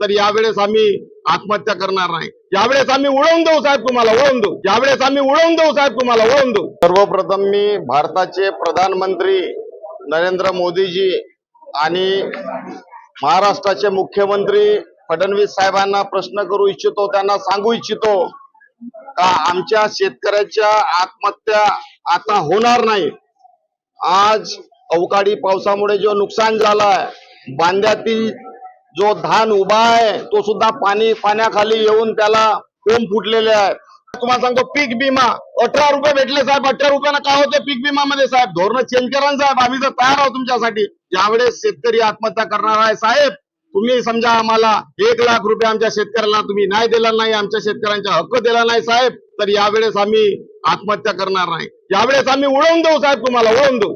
तर यावेळेस आम्ही आत्महत्या करणार नाही. यावेळेस आम्ही उडवून देऊ साहेब तुम्हाला उडवून देऊ. यावेळेस आम्ही उडवून देऊ साहेब तुम्हाला उडवून देऊ. सर्वप्रथम मी भारताचे प्रधानमंत्री नरेंद्र मोदीजी आणि महाराष्ट्राचे मुख्यमंत्री फडणवीस साहेबांना प्रश्न करू इच्छितो त्यांना सांगू इच्छितो का आमच्या शेतकऱ्याच्या आत्महत्या आता होणार नाही. आज अवकाळी पावसामुळे जो नुकसान झालाय बांध्यातील जो धान उभा आहे तो सुद्धा पाणी पाण्याखाली येऊन त्याला कोंब फुटलेले आहे तुम्हाला सांगतो पीक विमा. अठरा रुपये भेटले साहेब अठरा रुपयानं काय होते पीक विमा मध्ये साहेब? धोरण चेंज करा साहेब आम्ही जर तयार आहोत तुमच्यासाठी. ज्यावेळेस शेतकरी आत्महत्या करणार आहे साहेब तुम्ही समजा आम्हाला एक लाख रुपये आमच्या शेतकऱ्याला तुम्ही नाही दिला नाही आमच्या शेतकऱ्यांचा हक्क दिला नाही साहेब तर यावेळेस आम्ही आत्महत्या करणार नाही. यावेळेस आम्ही उडवून देऊ साहेब तुम्हाला उडवून देऊ.